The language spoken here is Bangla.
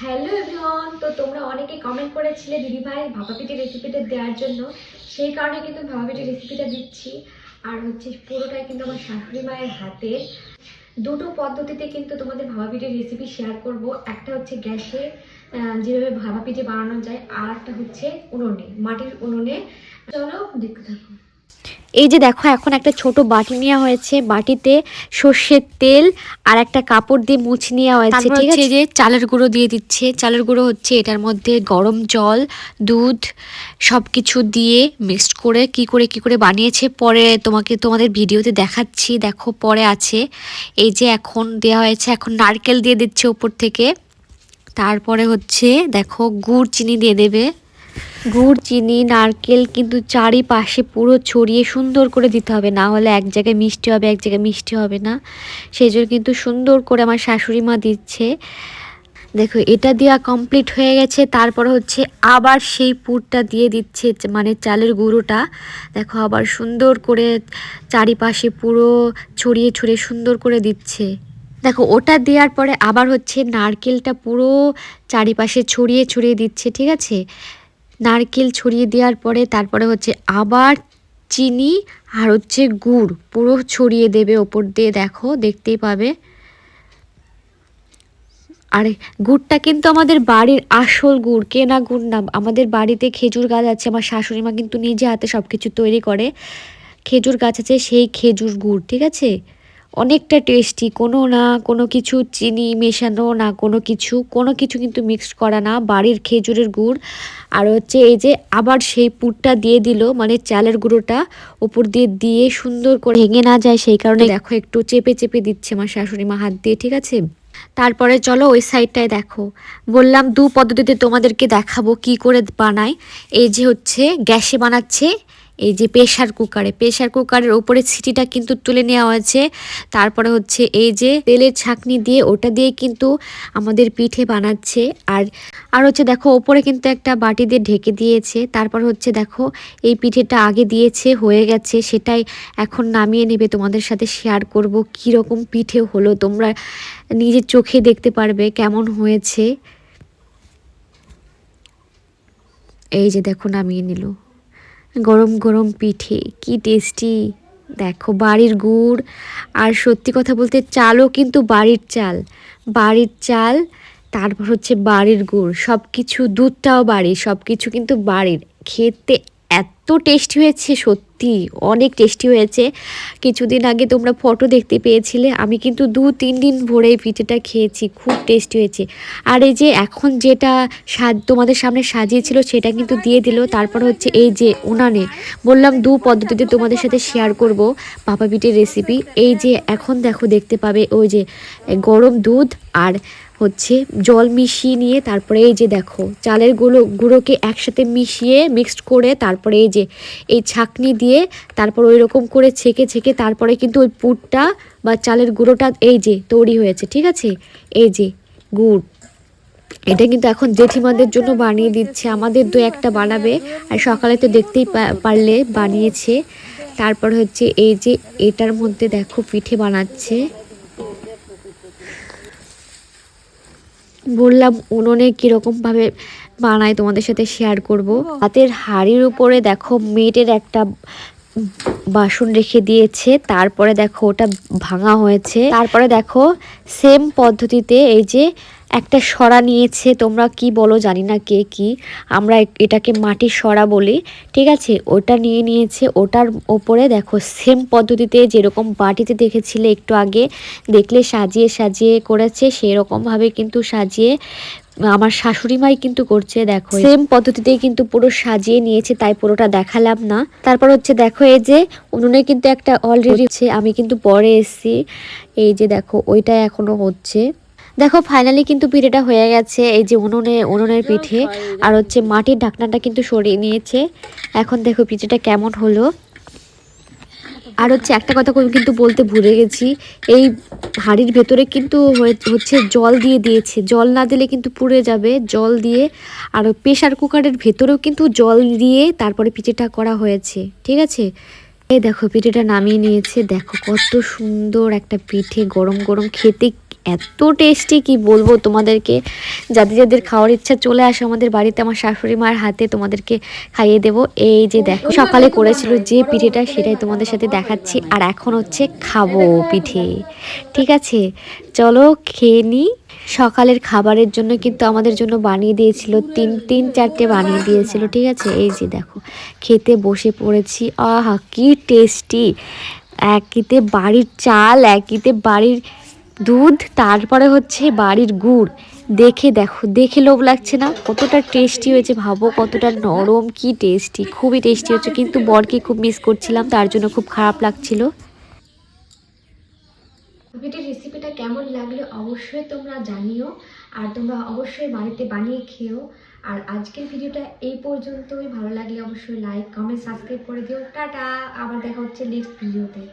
হ্যালো এভরিওয়ান তো তোমরা অনেকে কমেন্ট করেছিলে দিদি ভাই ভাপা পিঠে রেসিপিটা দেওয়ার জন্য। সেই কারণে কিন্তু ভাপা পিঠে রেসিপিটা দিচ্ছি। আর হচ্ছে পুরোটাই কিন্তু আমার শাশুড়ি মায়ের হাতে। দুটো পদ্ধতিতে কিন্তু তোমাদের ভাপা পিঠের রেসিপি শেয়ার করব। একটা হচ্ছে গ্যাসে যেভাবে ভাপা পিঠে বানানো যায়, আর একটা হচ্ছে উনুনে, মাটির উনুনে। চলো দেখতে থাকো। এই যে দেখো এখন একটা ছোট বাটি নেওয়া হয়েছে। বাটিতে সর্ষের তেল আর একটা কাপড় দিয়ে মুছ নেওয়া হয়েছে ঠিক আছে? যে চালের গুঁড়ো দিয়ে দিচ্ছে। চালের গুঁড়ো হচ্ছে এটার মধ্যে গরম জল দুধ সব কিছু দিয়ে মিক্সড করে কি করে কি করে বানিয়েছে পরে তোমাকে তোমাদের ভিডিওতে দেখাচ্ছি। দেখো পরে আছে। এই যে এখন দেওয়া হয়েছে এখন নারকেল দিয়ে দিচ্ছে উপর থেকে। তারপরে হচ্ছে দেখো গুড় চিনি দিয়ে দেবে। গুড়, চিনি, নারকেল কিন্তু চারিপাশে পুরো ছড়িয়ে সুন্দর করে দিতে হবে। না হলে এক জায়গায় মিষ্টি হবে, এক জায়গায় মিষ্টি হবে না। সেই জন্য কিন্তু সুন্দর করে আমার শাশুড়ি মা দিচ্ছে। দেখো, এটা দেওয়া কমপ্লিট হয়ে গেছে। তারপর হচ্ছে আবার সেই পুরটা দিয়ে দিচ্ছে মানে চালের গুঁড়োটা। দেখো, আবার সুন্দর করে চারিপাশে পুরো ছড়িয়ে ছড়িয়ে সুন্দর করে দিচ্ছে। দেখো, ওটা দেওয়ার পরে আবার হচ্ছে নারকেলটা পুরো চারিপাশে ছড়িয়ে ছড়িয়ে দিচ্ছে, ঠিক আছে? নারকেল ছড়িয়ে দেওয়ার পরে তারপরে হচ্ছে আবার চিনি আর হচ্ছে গুড় পুরো ছড়িয়ে দেবে ওপর দিয়ে, দেখো, দেখতেই পাবে। আর গুড়টা কিন্তু আমাদের বাড়ির আসল গুড় কেনা গুড় না, আমাদের বাড়িতে খেজুর গাছ আছে, আমার শাশুড়ি মা কিন্তু নিজে হাতে সব কিছু তৈরি করে। খেজুর গাছ আছে, সেই খেজুর গুড়, ঠিক আছে? অনেকটা টেস্টি কোনো না কোনো কিছু চিনি মেশানো, না কোনো কিছু কোনো কিছু কিন্তু মিক্সড করা না, বাড়ির খেজুরের গুড়। আর হচ্ছে এই যে আবার সেই পুরটা দিয়ে দিল মানে চালের গুঁড়োটা উপর দিয়ে দিয়ে সুন্দর করে ভেঙে না যায়, সেই কারণে দেখো একটু চেপে চেপে দিচ্ছে আমার শাশুড়ি মা হাত দিয়ে, ঠিক আছে? তারপরে চলো ওই সাইডটায় দেখো। বললাম দু পদ্ধতিতে তোমাদেরকে দেখাবো কি করে বানায়। এই যে হচ্ছে গ্যাসে বানাচ্ছে এই যে প্রেশার কুকারে প্রেশার কুকারের ওপরে সিটিটা কিন্তু তুলে নেওয়া হয়েছে তারপরে হচ্ছে এই যে তেলের ছাকনি দিয়ে ওটা দিয়ে কিন্তু আমাদের পিঠে বানাচ্ছে। আর আর হচ্ছে দেখো, ওপরে কিন্তু একটা বাটি দিয়ে ঢেকে দিয়েছে। তারপর হচ্ছে দেখো, এই পিঠেটা আগে দিয়েছে, হয়ে গেছে। সেটাই এখন নামিয়ে নেবে, তোমাদের সাথে শেয়ার করব কি রকম পিঠে হলো। তোমরা নিজের চোখে দেখতে পারবে কেমন হয়েছে। এই যে দেখো, নামিয়ে নিল। গরম গরম পিঠে, কি টেস্টি দেখো বাড়ির গুড়, আর সত্যি কথা বলতে চালও কিন্তু বাড়ির চাল। বাড়ির চাল, তারপর হচ্ছে বাড়ির গুড় সব কিছু দুধটাও বাড়ি সব কিছু কিন্তু বাড়ির। খেতে এত টেস্টি হয়েছে, সত্যি। অনেক টেস্টি হয়েছে। কিছুদিন আগে তোমরা ফটো দেখতে পেয়েছিলে, আমি কিন্তু দু তিন দিন ভরে এই পিঠেটা খেয়েছি, খুব টেস্টি হয়েছে। আর এই যে এখন যেটা সাজ, তোমাদের সামনে সাজিয়েছিল, সেটা কিন্তু দিয়ে দিল। তারপর হচ্ছে এই যে উনানে, বললাম দু পদ্ধতিতে তোমাদের সাথে শেয়ার করব পাপা পিঠের রেসিপি এই যে এখন দেখো, দেখতে পাবে ওই যে গরম দুধ আর হচ্ছে জল মিশিয়ে নিয়ে, তারপরে এই যে দেখো, চালের গুঁড়ো গুঁড়োকে একসাথে মিশিয়ে মিক্সড করে, তারপরে এই যে এই ছাকনি দিয়ে তারপর ওই রকম করে ছেঁকে ছেঁকে তারপরে কিন্তু ওই পুরটা বা চালের গুঁড়োটা এই যে তৈরি হয়েছে, ঠিক আছে? এই যে গুড়। এটা কিন্তু এখন জেঠিমাদের জন্য বানিয়ে দিচ্ছে। আমাদের দু একটা বানাবে আর সকালে তো দেখতেই পারলে বানিয়েছে। তারপর হচ্ছে এই যে এটার মধ্যে দেখো পিঠে বানাচ্ছে। বললাম উনুনে কীরকমভাবে বানায় তোমাদের সাথে শেয়ার করব। হাতের হাড়ির উপরে দেখো মেটের একটা বাসন রেখে দিয়েছে তারপরে দেখো ওটা ভাঙা হয়েছে। তারপরে দেখো সেম পদ্ধতিতে এই যে একটা সরা নিয়েছে তোমরা কি বলো জানি না কে কি। আমরা এটাকে মাটির সরা বলি ঠিক আছে? ওটা নিয়ে নিয়েছে ওটার ওপরে দেখো সেম পদ্ধতিতে যেরকম বাটিতে দেখেছিলে একটু আগে দেখলে সাজিয়ে সাজিয়ে করেছে সেরকমভাবে কিন্তু সাজিয়ে আমার শাশুড়ি মাই কিন্তু করছে দেখো। সেম পদ্ধতিতেই কিন্তু পুরো সাজিয়ে নিয়েছে তাই পুরোটা দেখালাম না। তারপর হচ্ছে দেখো এই যে উনুনে কিন্তু একটা অলরেডি হচ্ছে। আমি কিন্তু পরে এসেছি। এই যে দেখো ওইটা এখনও হচ্ছে। দেখো ফাইনালি কিন্তু পিঠেটা হয়ে গেছে এই যে উনুনে উনুনের পিঠে। আর হচ্ছে মাটির ঢাকনাটা কিন্তু সরিয়ে নিয়েছে। এখন দেখো পিঠেটা কেমন হলো। আর হচ্ছে একটা কথা কিন্তু বলতে ভুলে গেছি এই হাঁড়ির ভেতরে কিন্তু হচ্ছে জল দিয়ে দিয়েছে। জল না দিলে কিন্তু পুড়ে যাবে জল দিয়ে। আর প্রেশার কুকারের ভেতরেও কিন্তু জল দিয়ে তারপরে পিঠেটা করা হয়েছে ঠিক আছে? এই দেখো পিঠেটা নামিয়ে নিয়েছে। দেখো কত সুন্দর একটা পিঠে গরম গরম খেতে এত টেস্টি কি বলব তোমাদেরকে যাদের যাদের খাওয়ার ইচ্ছা চলে আসে আমাদের বাড়িতে আমার শাশুড়ি মায়ের হাতে তোমাদেরকে খাইয়ে দেবো এই যে দেখো সকালে করেছিল যে পিঠেটা সেটাই তোমাদের সাথে দেখাচ্ছি আর এখন হচ্ছে খাব পিঠে ঠিক আছে চলো খেয়ে নিই সকালের খাবারের জন্য কিন্তু আমাদের জন্য বানিয়ে দিয়েছিল তিন তিন চারটে বানিয়ে দিয়েছিল ঠিক আছে এই যে দেখো খেতে বসে পড়েছি আহা কি টেস্টি একিতে বাড়ির চাল একিতে বাড়ির দুধ, তারপরে হচ্ছে বাড়ির গুড়। দেখে দেখো, দেখে লোভ লাগছে না? কতটা টেস্টি হয়েছে ভাবো, কতটা নরম, কি টেস্টি খুবই টেস্টি হচ্ছে। কিন্তু বরকে খুব মিস করছিলাম, তার জন্য খুব খারাপ লাগছিল। পিঠের রেসিপিটা কেমন লাগল অবশ্যই তোমরা জানিও, আর তোমরা অবশ্যই বাড়িতে বানিয়ে খেও। আর আজকের ভিডিওটা এই পর্যন্তই। ভালো লাগলে অবশ্যই লাইক কমেন্ট সাবস্ক্রাইব করে দিও। টাটা! আবার দেখা হচ্ছে নেক্সট ভিডিওতে